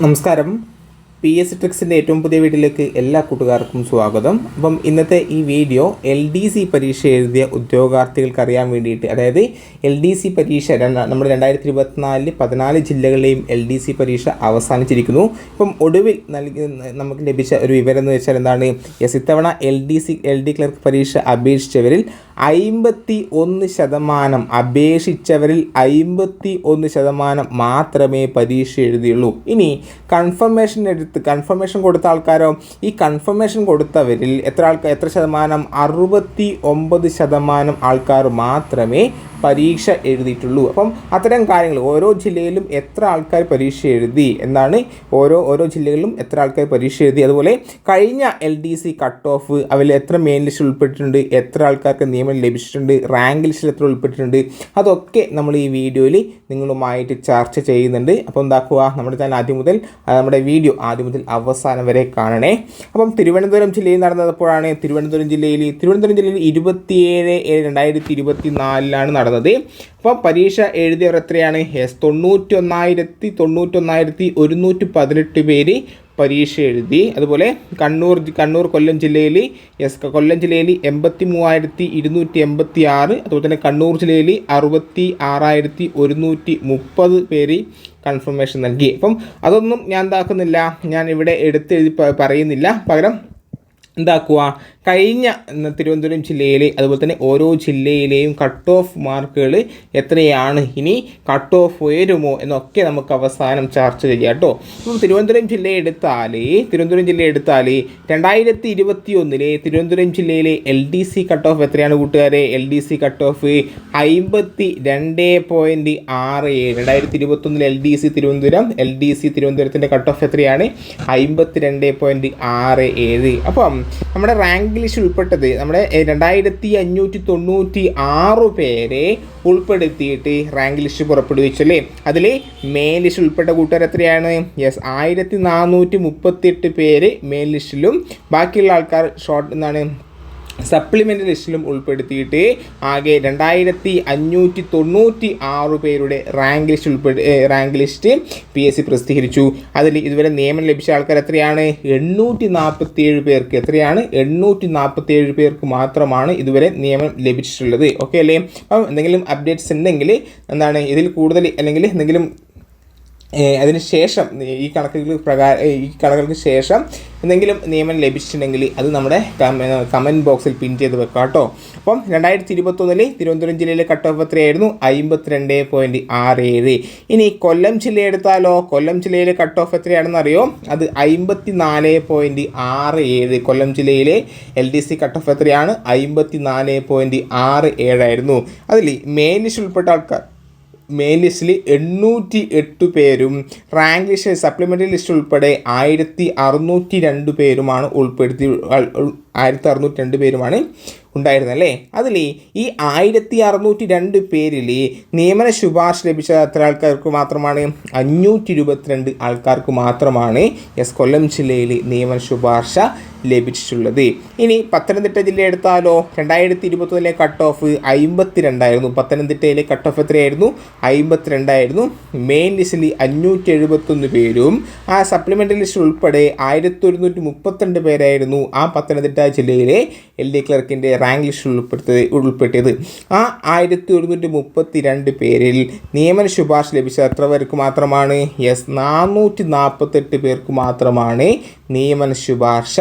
നമസ്കാരം. P S ട്രിക്സിന്റെ ഏറ്റവും പുതിയ വീഡിയോയിലേക്ക് എല്ലാ കൂട്ടുകാർക്കും സ്വാഗതം. അപ്പം ഇന്നത്തെ ഈ വീഡിയോ എൽ ഡി സി പരീക്ഷ എഴുതിയ ഉദ്യോഗാർത്ഥികൾക്ക് അറിയാൻ വേണ്ടിയിട്ട് അതായത് എൽ ഡി സി പരീക്ഷ രണ്ടാ നമ്മുടെ രണ്ടായിരത്തി ഇരുപത്തിനാലിൽ പതിനാല് ജില്ലകളിലെയും എൽ ഡി സി പരീക്ഷ അവസാനിച്ചിരിക്കുന്നു. ഇപ്പം ഒടുവിൽ നൽകി നമുക്ക് ലഭിച്ച ഒരു വിവരം എന്ന് വെച്ചാൽ എന്താണ് എസ് ഇത്തവണ L D C L D clerk പരീക്ഷ അപേക്ഷിച്ചവരിൽ അയിമ്പത്തി ഒന്ന് ശതമാനം അപേക്ഷിച്ചവരിൽ അയിമ്പത്തി ഒന്ന് ശതമാനം മാത്രമേ പരീക്ഷ എഴുതിയുള്ളൂ. ഇനി കൺഫർമേഷൻ എടുത്ത് കൺഫർമേഷൻ കൊടുത്ത ആൾക്കാരോ ഈ കൺഫർമേഷൻ കൊടുത്തവരിൽ എത്ര ആൾക്കാർ എത്ര ശതമാനം? അറുപത്തി ഒമ്പത് ശതമാനം ആൾക്കാർ മാത്രമേ പരീക്ഷ എഴുതിയിട്ടുള്ളൂ. അപ്പം അത്തരം കാര്യങ്ങൾ ഓരോ ജില്ലയിലും എത്ര ആൾക്കാർ പരീക്ഷ എഴുതി എന്നാണ് ഓരോ ഓരോ ജില്ലകളിലും എത്ര ആൾക്കാർ പരീക്ഷ എഴുതി. അതുപോലെ കഴിഞ്ഞ L D C cut off അതിൽ എത്ര മെയിൻ ലിസ്റ്റിൽ ഉൾപ്പെട്ടിട്ടുണ്ട് എത്ര ആൾക്കാർക്ക് നിയമനം ലഭിച്ചിട്ടുണ്ട് റാങ്ക് ലിസ്റ്റിൽ എത്ര ഉൾപ്പെട്ടിട്ടുണ്ട് അതൊക്കെ നമ്മൾ ഈ വീഡിയോയിൽ നിങ്ങളുമായിട്ട് ചർച്ച ചെയ്യുന്നുണ്ട്. അപ്പോൾ എന്താക്കുക നമ്മുടെ ഞാൻ ആദ്യം മുതൽ നമ്മുടെ വീഡിയോ ആദ്യം മുതൽ അവസാനം വരെ കാണണേ. അപ്പം തിരുവനന്തപുരം ജില്ലയിൽ നടന്നപ്പോഴാണ് തിരുവനന്തപുരം ജില്ലയിൽ തിരുവനന്തപുരം ജില്ലയിൽ ഇരുപത്തിയേഴ് ഏഴ് രണ്ടായിരത്തി ഇരുപത്തി നാലിലാണ് നടന്നത്. അപ്പോൾ പരീക്ഷ എഴുതിയവർ എത്രയാണ്? എസ് തൊണ്ണൂറ്റി ഒന്നായിരത്തി തൊണ്ണൂറ്റൊന്നായിരത്തി ഒരുന്നൂറ്റി പതിനെട്ട് പേര് പരീക്ഷ എഴുതി. അതുപോലെ കണ്ണൂർ കണ്ണൂർ കൊല്ലം ജില്ലയിൽ എസ് കൊല്ലം ജില്ലയിൽ എൺപത്തി മൂവായിരത്തി ഇരുന്നൂറ്റി എൺപത്തി ആറ് അതുപോലെ തന്നെ കണ്ണൂർ ജില്ലയിൽ അറുപത്തി ആറായിരത്തി ഒരുന്നൂറ്റി മുപ്പത് പേര് കൺഫർമേഷൻ നൽകി. അപ്പം അതൊന്നും ഞാൻ എന്താക്കുന്നില്ല ഞാൻ ഇവിടെ എടുത്തെഴുതി പറയുന്നില്ല. പകരം എന്താക്കുക കഴിഞ്ഞ തിരുവനന്തപുരം ജില്ലയിലെ അതുപോലെ തന്നെ ഓരോ ജില്ലയിലെയും കട്ട് ഓഫ് മാർക്കുകൾ എത്രയാണ്? ഇനി കട്ട് ഓഫ് ഉയരുമോ എന്നൊക്കെ നമുക്ക് അവസാനം ചർച്ച ചെയ്യാം കേട്ടോ. അപ്പം തിരുവനന്തപുരം ജില്ല എടുത്താൽ തിരുവനന്തപുരം ജില്ല എടുത്താൽ രണ്ടായിരത്തി ഇരുപത്തി ഒന്നിലെ തിരുവനന്തപുരം ജില്ലയിലെ L D C cut off എത്രയാണ് കൂട്ടുകാരെ? L D C cut off അമ്പത്തി രണ്ട് പോയിന്റ് ആറ് ഏഴ്. രണ്ടായിരത്തി ഇരുപത്തൊന്നിൽ L D C Thiruvananthapuram L D C തിരുവനന്തപുരത്തിന്റെ cut off എത്രയാണ്? അമ്പത്തി രണ്ട് പോയിന്റ് ആറ് ഏഴ്. അപ്പം നമ്മുടെ റാങ്ക് ലിസ്റ്റ് ഉൾപ്പെട്ടത് നമ്മുടെ രണ്ടായിരത്തി അഞ്ഞൂറ്റി തൊണ്ണൂറ്റി ആറ് പേരെ ഉൾപ്പെടുത്തിയിട്ട് റാങ്ക് ലിസ്റ്റ് പുറപ്പെടുവിച്ചു അല്ലേ അതിൽ മെയിൻ ലിസ്റ്റ് ഉൾപ്പെട്ട കൂട്ടുകാർ എത്രയാണ്? യെസ് ആയിരത്തി നാനൂറ്റി മുപ്പത്തിയെട്ട് പേര് മെയിൻ ലിസ്റ്റിലും ബാക്കിയുള്ള ആൾക്കാർ ഷോർട്ട് എന്താണ് സപ്ലിമെന്റ് ലിസ്റ്റിലും ഉൾപ്പെടുത്തിയിട്ട് ആകെ രണ്ടായിരത്തി അഞ്ഞൂറ്റി തൊണ്ണൂറ്റി ആറ് പേരുടെ rank list ഉൾപ്പെടു rank list P S C പ്രസിദ്ധീകരിച്ചു. അതിൽ ഇതുവരെ നിയമനം ലഭിച്ച ആൾക്കാർ എത്രയാണ്? എണ്ണൂറ്റി നാൽപ്പത്തി ഏഴ് പേർക്ക്. എത്രയാണ്? എണ്ണൂറ്റി നാൽപ്പത്തി ഏഴ് പേർക്ക് മാത്രമാണ് ഇതുവരെ നിയമനം ലഭിച്ചിട്ടുള്ളത്. ഓക്കെ അല്ലേ? അപ്പം എന്തെങ്കിലും അപ്ഡേറ്റ്സ് ഉണ്ടെങ്കിൽ എന്താണ്? ഇതിൽ കൂടുതൽ അല്ലെങ്കിൽ എന്തെങ്കിലും അതിന് ശേഷം ഈ കണക്കുകൾ പ്രകാരം ഈ കണക്കുകൾക്ക് ശേഷം എന്തെങ്കിലും നിയമം ലഭിച്ചിട്ടുണ്ടെങ്കിൽ അത് നമ്മുടെ കമന്റ് ബോക്സിൽ പിൻ ചെയ്ത് വെക്കാം കേട്ടോ. അപ്പം രണ്ടായിരത്തി ഇരുപത്തൊന്നിൽ തിരുവനന്തപുരം ജില്ലയിലെ കട്ട് ഓഫ് എത്രയായിരുന്നു? അമ്പത്തിരണ്ട് പോയിന്റ് ആറ് ഏഴ് ഇനി കൊല്ലം ജില്ല എടുത്താലോ? കൊല്ലം ജില്ലയിലെ കട്ട് ഓഫ് എത്രയാണെന്ന് അറിയോ? അത് അമ്പത്തി നാല് പോയിന്റ് ആറ് ഏഴ്. കൊല്ലം ജില്ലയിലെ L D C cut off എത്രയാണ്? അമ്പത്തി നാല് പോയിന്റ് ആറ് ഏഴായിരുന്നു അതിൽ ലിസ്റ്റ് ഉൾപ്പെട്ട ആൾക്കാർ മെയിൻ ലിസ്റ്റിൽ എണ്ണൂറ്റി എട്ട് പേരും റാങ്ക് ലിസ്റ്റ് സപ്ലിമെന്ററി ലിസ്റ്റ് ഉൾപ്പെടെ ആയിരത്തി അറുന്നൂറ്റി രണ്ട് പേരുമാണ് ഉൾപ്പെടുത്തി ഉൾ- ഉൾ- ആയിരത്തി അറുന്നൂറ്റി രണ്ട് പേരുമാണ് ഉണ്ടായിരുന്നത് അല്ലേ? അതിൽ ഈ ആയിരത്തി അറുന്നൂറ്റി രണ്ട് പേരിൽ നിയമന ശുപാർശ ലഭിച്ച അത്ര ആൾക്കാർക്ക് മാത്രമാണ്? അഞ്ഞൂറ്റി ഇരുപത്തിരണ്ട് ആൾക്കാർക്ക് മാത്രമാണ് എസ് കൊല്ലം ജില്ലയിൽ നിയമന ശുപാർശ ലഭിച്ചിട്ടുള്ളത്. ഇനി പത്തനംതിട്ട ജില്ല എടുത്താലോ? രണ്ടായിരത്തി ഇരുപത്തൊന്നിലെ കട്ട് ഓഫ് അമ്പത്തി രണ്ടായിരുന്നു പത്തനംതിട്ടയിലെ കട്ട് ഓഫ് എത്രയായിരുന്നു? അമ്പത്തി രണ്ടായിരുന്നു മെയിൻ ലിസ്റ്റിൽ അഞ്ഞൂറ്റി എഴുപത്തൊന്ന് പേരും. ആ സപ്ലിമെന്ററി ലിസ്റ്റിൽ ഉൾപ്പെടെ ആയിരത്തി ഒരുന്നൂറ്റി മുപ്പത്തിരണ്ട് പേരായിരുന്നു ആ പത്തനംതിട്ട ജില്ലയിലെ എൽ ഡി ക്ലർക്കിന്റെ റാങ്ക് ലിസ്റ്റിൽ ഉൾപ്പെടുത്തത് ഉൾപ്പെട്ടിയത് ആ ആയിരത്തി ഒരുന്നൂറ്റി മുപ്പത്തി രണ്ട് പേരിൽ നിയമന ശുപാർശ ലഭിച്ച എത്ര പേർക്ക് മാത്രമാണ്? യെസ് നാനൂറ്റി നാൽപ്പത്തെട്ട് പേർക്ക് മാത്രമാണ് നിയമന ശുപാർശ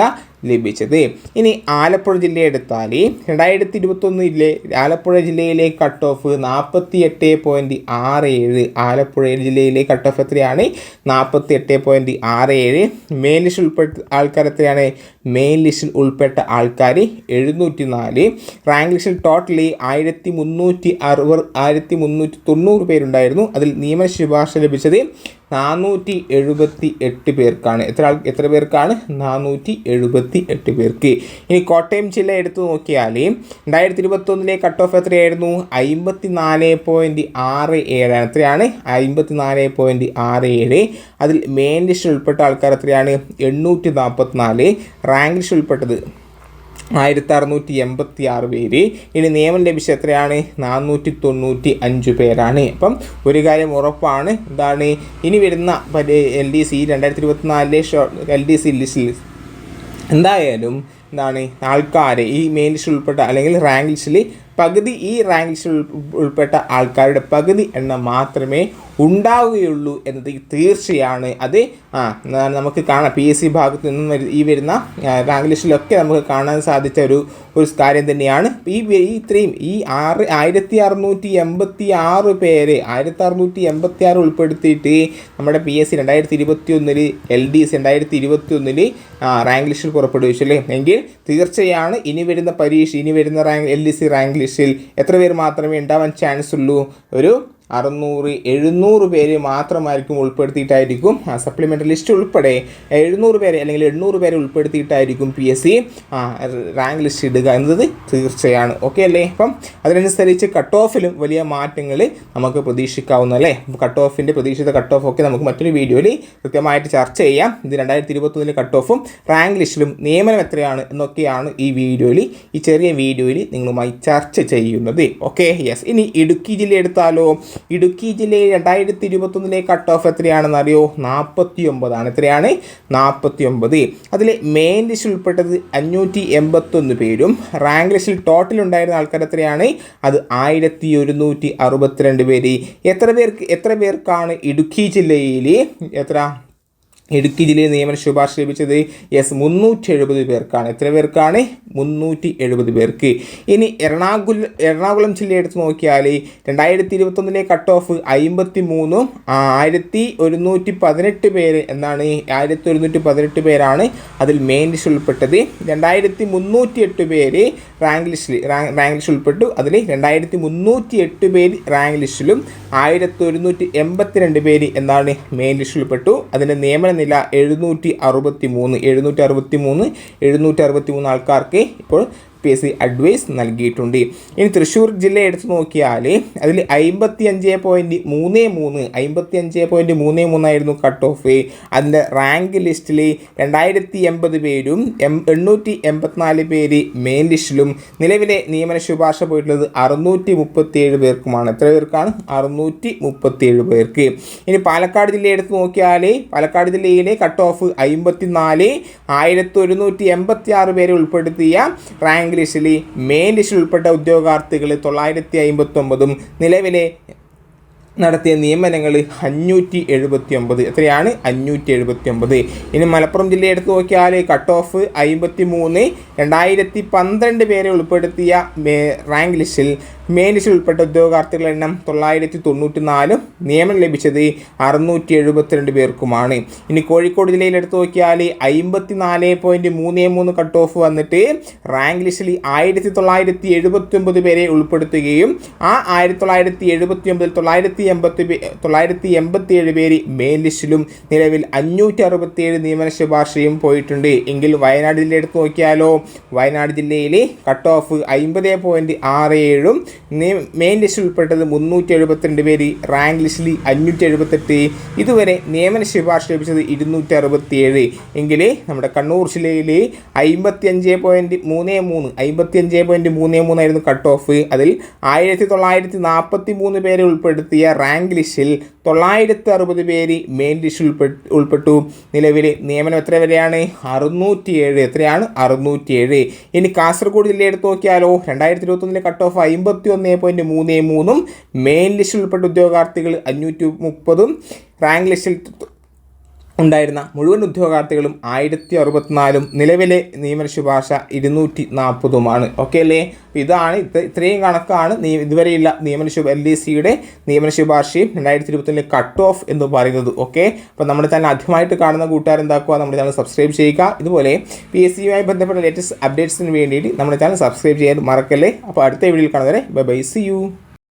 ലഭിച്ചത്. ഇനി ആലപ്പുഴ ജില്ല എടുത്താൽ രണ്ടായിരത്തി ഇരുപത്തൊന്നിലെ ആലപ്പുഴ ജില്ലയിലെ കട്ട് ഓഫ് നാൽപ്പത്തി എട്ട് പോയിന്റ് ആറ് ഏഴ് ആലപ്പുഴ ജില്ലയിലെ കട്ട് ഓഫ് എത്രയാണ്? നാൽപ്പത്തി എട്ട് പോയിന്റ് ആറ് ഏഴ്. മെയിൻ ലിസ്റ്റിൽ ഉൾപ്പെട്ട ആൾക്കാർ എത്രയാണ്? മെയിൻ ലിസ്റ്റിൽ ഉൾപ്പെട്ട ആൾക്കാർ എഴുന്നൂറ്റി നാല് റാങ്ക് ലിസ്റ്റിൽ ടോട്ടലി ആയിരത്തി മുന്നൂറ്റി അറുപത് ആയിരത്തി മുന്നൂറ്റി തൊണ്ണൂറ് പേരുണ്ടായിരുന്നു. അതിൽ നിയമ ശുപാർശ ലഭിച്ചത് നാനൂറ്റി എഴുപത്തി എട്ട് പേർക്കാണ്. എത്ര ആൾ എത്ര പേർക്കാണ്? നാനൂറ്റി എഴുപത്തി എട്ട് പേർക്ക്. ഇനി കോട്ടയം ജില്ല എടുത്തു നോക്കിയാൽ രണ്ടായിരത്തി ഇരുപത്തൊന്നിലെ കട്ട് ഓഫ് എത്രയായിരുന്നു? അമ്പത്തി നാല് പോയിന്റ് ആറ് ഏഴാണ് എത്രയാണ്? അമ്പത്തി നാല് പോയിന്റ് ആറ് ഏഴ്. അതിൽ മെയിൻ ലിസ്റ്റിൽ ഉൾപ്പെട്ട ആൾക്കാർ എത്രയാണ്? എണ്ണൂറ്റി നാൽപ്പത്തിനാല് റാങ്ക് ലിസ്റ്റിൽ ഉൾപ്പെട്ടത് ആയിരത്തി അറുന്നൂറ്റി എൺപത്തി ആറ് പേര്. ഇനി നിയമം ലഭിച്ച എത്രയാണ് നാനൂറ്റി തൊണ്ണൂറ്റി അഞ്ച് പേരാണ്. അപ്പം ഒരു കാര്യം ഉറപ്പാണ്. എന്താണ്? ഇനി വരുന്ന എൽ ഡി സി രണ്ടായിരത്തി ഇരുപത്തിനാലിലെ ഷോ എൽ ഡി സി ലിസ്റ്റിൽ എന്തായാലും എന്താണ് ആൾക്കാരെ ഈ മെയിൻ ലിസ്റ്റിൽ ഉൾപ്പെട്ട അല്ലെങ്കിൽ റാങ്ക് ലിസ്റ്റിൽ പകുതി ഈ റാങ്ക് ലിസ്റ്റിൽ ഉൾപ്പെട്ട ആൾക്കാരുടെ പകുതി എണ്ണം മാത്രമേ ഉണ്ടാവുകയുള്ളൂ എന്നത് തീർച്ചയാണ്. അത് ആ നമുക്ക് കാണാം. പി എസ് സി ഭാഗത്ത് നിന്നും ഈ വരുന്ന റാങ്ക് ലിസ്റ്റിലൊക്കെ നമുക്ക് കാണാൻ സാധിച്ച ഒരു ഒരു കാര്യം തന്നെയാണ്. ഈ ഇത്രയും ഈ ആറ് ആയിരത്തി അറുന്നൂറ്റി എൺപത്തി ആറ് പേര് ആയിരത്തി അറുന്നൂറ്റി എൺപത്തി ആറ് ഉൾപ്പെടുത്തിയിട്ട് നമ്മുടെ പി എസ് സി രണ്ടായിരത്തി ഇരുപത്തി ഒന്നിൽ എൽ ഡി എസ് രണ്ടായിരത്തി ഇരുപത്തി ഒന്നിൽ റാങ്ക് ലിസ്റ്റിൽ പുറപ്പെടുവിച്ചു അല്ലേ? എങ്കിൽ തീർച്ചയാണ് ഇനി വരുന്ന പരീക്ഷ ഇനി വരുന്ന rank L D C rank ലിസ്റ്റിൽ എത്ര പേര് മാത്രമേ ഉണ്ടാവാൻ ചാൻസ് ഉള്ളൂ? ഒരു അറുന്നൂറ് എഴുന്നൂറ് പേര് മാത്രമായിരിക്കും ഉൾപ്പെടുത്തിയിട്ടായിരിക്കും സപ്ലിമെന്ററി ലിസ്റ്റ് ഉൾപ്പെടെ എഴുന്നൂറ് പേരെ അല്ലെങ്കിൽ എണ്ണൂറ് പേരെ ഉൾപ്പെടുത്തിയിട്ടായിരിക്കും P S C rank list ഇടുക എന്നത് തീർച്ചയാണ്. ഓക്കെ അല്ലേ? അപ്പം അതിനനുസരിച്ച് കട്ട് ഓഫിലും വലിയ മാറ്റങ്ങൾ നമുക്ക് പ്രതീക്ഷിക്കാവുന്ന അല്ലേ? കട്ട് ഓഫിന്റെ പ്രതീക്ഷിത കട്ട് ഓഫ് ഒക്കെ നമുക്ക് മറ്റൊരു വീഡിയോയിൽ കൃത്യമായിട്ട് ചർച്ച ചെയ്യാം. ഇത് രണ്ടായിരത്തി ഇരുപത്തൊന്നിലെ കട്ട് ഓഫും റാങ്ക് ലിസ്റ്റിലും നിയമനം എത്രയാണ് എന്നൊക്കെയാണ് ഈ വീഡിയോയിൽ ഈ ചെറിയ വീഡിയോയിൽ നിങ്ങളുമായി ചർച്ച ചെയ്യുന്നത്. ഓക്കെ യെസ് ഇനി ഇടുക്കി ജില്ല എടുത്താലോ? ഇടുക്കി ജില്ലയിൽ രണ്ടായിരത്തി ഇരുപത്തൊന്നിലെ കട്ട് ഓഫ് എത്രയാണെന്ന് അറിയോ? നാൽപ്പത്തി ഒമ്പതാണ് എത്രയാണ്? നാൽപ്പത്തി ഒമ്പത് അതിൽ മെയിൻ ലിസ്റ്റിൽ ഉൾപ്പെട്ടത് അഞ്ഞൂറ്റി എൺപത്തൊന്ന് പേരും റാങ്ക് ലിസ്റ്റിൽ ടോട്ടൽ ഉണ്ടായിരുന്ന ആൾക്കാർ എത്രയാണ്? അത് ആയിരത്തി ഒരുന്നൂറ്റി അറുപത്തിരണ്ട് പേര്. എത്ര പേർക്ക് എത്ര പേർക്കാണ് ഇടുക്കി ജില്ലയിൽ എത്ര? ഇടുക്കി ജില്ലയിൽ നിയമന ശുപാർശ ലഭിച്ചത് എസ് മുന്നൂറ്റി എഴുപത് പേർക്കാണ്. എത്ര പേർക്കാണ്? മുന്നൂറ്റി എഴുപത് പേർക്ക്. ഇനി എറണാകുളം എറണാകുളം ജില്ല എടുത്ത് നോക്കിയാൽ രണ്ടായിരത്തി ഇരുപത്തൊന്നിലെ കട്ട് ഓഫ് അമ്പത്തി മൂന്നും ആയിരത്തി ഒരുന്നൂറ്റി പതിനെട്ട് പേര് എന്നാണ് ആയിരത്തി ഒരുന്നൂറ്റി പതിനെട്ട് പേരാണ് അതിൽ മെയിൻ ലിസ്റ്റ് ഉൾപ്പെട്ടത്. രണ്ടായിരത്തി മുന്നൂറ്റി എട്ട് പേര് റാങ്ക് ലിസ്റ്റിൽ റാങ്ക് ലിസ്റ്റ് ഉൾപ്പെട്ടു. അതിൽ രണ്ടായിരത്തി മുന്നൂറ്റി എട്ട് പേര് റാങ്ക് ലിസ്റ്റിലും ആയിരത്തി ഒരുന്നൂറ്റി എൺപത്തി രണ്ട് പേര് എന്നാണ് മെയിൻ ലിസ്റ്റിൽ ഉൾപ്പെട്ടു. അതിന്റെ നിയമന നില എഴുന്നൂറ്റി അറുപത്തി മൂന്ന് എഴുന്നൂറ്റി അറുപത്തി മൂന്ന് എഴുന്നൂറ്റി അറുപത്തി മൂന്ന് ആൾക്കാർക്ക് ഇപ്പോൾ പി എസ് സി അഡ്വൈസ് നൽകിയിട്ടുണ്ട്. ഇനി തൃശ്ശൂർ ജില്ല എടുത്തു നോക്കിയാൽ അതിൽ അമ്പത്തി അഞ്ച് പോയിന്റ് മൂന്ന് മൂന്ന് അമ്പത്തി അഞ്ച് പോയിന്റ് മൂന്ന് മൂന്നായിരുന്നു കട്ട് ഓഫ് അതിന്റെ റാങ്ക് ലിസ്റ്റിൽ രണ്ടായിരത്തി എൺപത് പേരും എം എണ്ണൂറ്റി എൺപത്തിനാല് പേര് മെയിൻ ലിസ്റ്റിലും നിലവിലെ നിയമന ശുപാർശ പോയിട്ടുള്ളത് അറുന്നൂറ്റി മുപ്പത്തിയേഴ് പേർക്കുമാണ്. എത്ര പേർക്കാണ്? അറുന്നൂറ്റി മുപ്പത്തിയേഴ് പേർക്ക്. ഇനി പാലക്കാട് ജില്ല എടുത്ത് നോക്കിയാൽ പാലക്കാട് ജില്ലയിലെ കട്ട് ഓഫ് അമ്പത്തി നാല് ആയിരത്തി ഒരുന്നൂറ്റി എൺപത്തി ആറ് പേരെ ഉൾപ്പെടുത്തിയ റാങ്ക് റാങ്ക് ലിസ്റ്റിൽ മെയിൻ ലിസ്റ്റിൽ ഉൾപ്പെട്ട ഉദ്യോഗാർത്ഥികൾ തൊള്ളായിരത്തി അമ്പത്തൊമ്പതും നിലവിലെ നടത്തിയ നിയമനങ്ങൾ അഞ്ഞൂറ്റി എഴുപത്തി ഒമ്പത് എത്രയാണ്? അഞ്ഞൂറ്റി എഴുപത്തി ഒമ്പത് ഇനി മലപ്പുറം ജില്ല എടുത്ത് നോക്കിയാൽ കട്ട് ഓഫ് അമ്പത്തി മൂന്ന് രണ്ടായിരത്തി പന്ത്രണ്ട് പേരെ ഉൾപ്പെടുത്തിയ റാങ്ക് ലിസ്റ്റിൽ ലിസ്റ്റിൽ ഉൾപ്പെട്ട ഉദ്യോഗാർത്ഥികളുടെ എണ്ണം തൊള്ളായിരത്തി തൊണ്ണൂറ്റി നാലും നിയമനം ലഭിച്ചത് അറുന്നൂറ്റി എഴുപത്തിരണ്ട് പേർക്കുമാണ്. ഇനി കോഴിക്കോട് ജില്ലയിൽ എടുത്തു നോക്കിയാൽ അമ്പത്തി നാല് പോയിന്റ് മൂന്ന് മൂന്ന് കട്ട് ഓഫ് വന്നിട്ട് റാങ്ക് ലിസ്റ്റിൽ ആയിരത്തി തൊള്ളായിരത്തി എഴുപത്തി ഒമ്പത് പേരെ ഉൾപ്പെടുത്തുകയും ആ ആയിരത്തി തൊള്ളായിരത്തി എഴുപത്തി ഒമ്പതിൽ തൊള്ളായിരത്തി എൺപത്തി തൊള്ളായിരത്തി എൺപത്തി ഏഴ് പേര് മെയിൻ ലിസ്റ്റിലും നിലവിൽ അഞ്ഞൂറ്റി അറുപത്തി ഏഴ് നിയമന ശുപാർശയും പോയിട്ടുണ്ട്. എങ്കിൽ വയനാട് ജില്ല എടുത്തു നോക്കിയാലോ? വയനാട് ജില്ലയിൽ കട്ട് ഓഫ് അമ്പത് പോയിന്റ് ആറ് ഏഴും മെയിൻ ലിസ്റ്റിൽ ഉൾപ്പെട്ടത് മുന്നൂറ്റി എഴുപത്തിരണ്ട് പേര് റാങ്ക് ലിസ്റ്റിൽ അഞ്ഞൂറ്റി എഴുപത്തെട്ട് ഇതുവരെ നിയമന ശുപാർശ ലഭിച്ചത് ഇരുന്നൂറ്റി അറുപത്തി ഏഴ് എങ്കിൽ നമ്മുടെ കണ്ണൂർ ജില്ലയിൽ അമ്പത്തി അഞ്ച് പോയിന്റ് മൂന്ന് മൂന്ന് അമ്പത്തി അഞ്ച് പോയിന്റ് മൂന്ന് മൂന്നായിരുന്നു കട്ട് ഓഫ് അതിൽ ആയിരത്തി തൊള്ളായിരത്തി നാൽപ്പത്തി മൂന്ന് പേരെ ഉൾപ്പെടുത്തിയ റാങ്ക് ലിസ്റ്റിൽ തൊള്ളായിരത്തി അറുപത് പേര് മെയിൻ ലിസ്റ്റിൽ ഉൾപ്പെട്ടു. നിലവിലെ നിയമനം എത്ര വരെയാണ് അറുന്നൂറ്റി ഏഴ് എത്രയാണ്? അറുന്നൂറ്റി ഏഴ് ഇനി കാസർഗോഡ് ജില്ല എടുത്ത് നോക്കിയാലോ? രണ്ടായിരത്തി ഇരുപത്തൊന്നിലെ കട്ട് ഓഫ് അമ്പത്തി ഒന്ന് പോയിന്റ് മൂന്ന് മൂന്നും മെയിൻ ലിസ്റ്റിൽ ഉൾപ്പെട്ട ഉദ്യോഗാർത്ഥികൾ അഞ്ഞൂറ്റി മുപ്പതും റാങ്ക് ലിസ്റ്റിൽ ഉണ്ടായിരുന്ന മുഴുവൻ ഉദ്യോഗാർത്ഥികളും ആയിരത്തി അറുപത്തിനാലും നിലവിലെ നിയമന ശുപാർശ ഇരുന്നൂറ്റി നാൽപ്പതുമാണ് ഓക്കെ അല്ലേ ഇതാണ് ഇത് ഇത്രയും കണക്കാണ് ഇതുവരെയുള്ള നിയമന ശുപ എൽ ഡി സിയുടെ നിയമന ശുപാർശയും രണ്ടായിരത്തി ഇരുപത്തിലെ കട്ട് ഓഫ് എന്ന് പറയുന്നത്. ഓക്കെ അപ്പോൾ നമ്മുടെ തന്നെ ആദ്യമായിട്ട് കാണുന്ന കൂട്ടുകാർ എന്താക്കുക നമ്മുടെ ചാനൽ സബ്സ്ക്രൈബ് ചെയ്യുക. ഇതുപോലെ പി എസ് സിയുമായി ബന്ധപ്പെട്ട ലേറ്റസ്റ്റ് അപ്ഡേറ്റ്സിന് വേണ്ടിയിട്ട് നമ്മുടെ ചാനൽ സബ്സ്ക്രൈബ് ചെയ്യാൻ മറക്കല്ലേ? അപ്പോൾ അടുത്ത വീഡിയോയിൽ കാണുന്നവരെ ബൈ ബൈ സി യു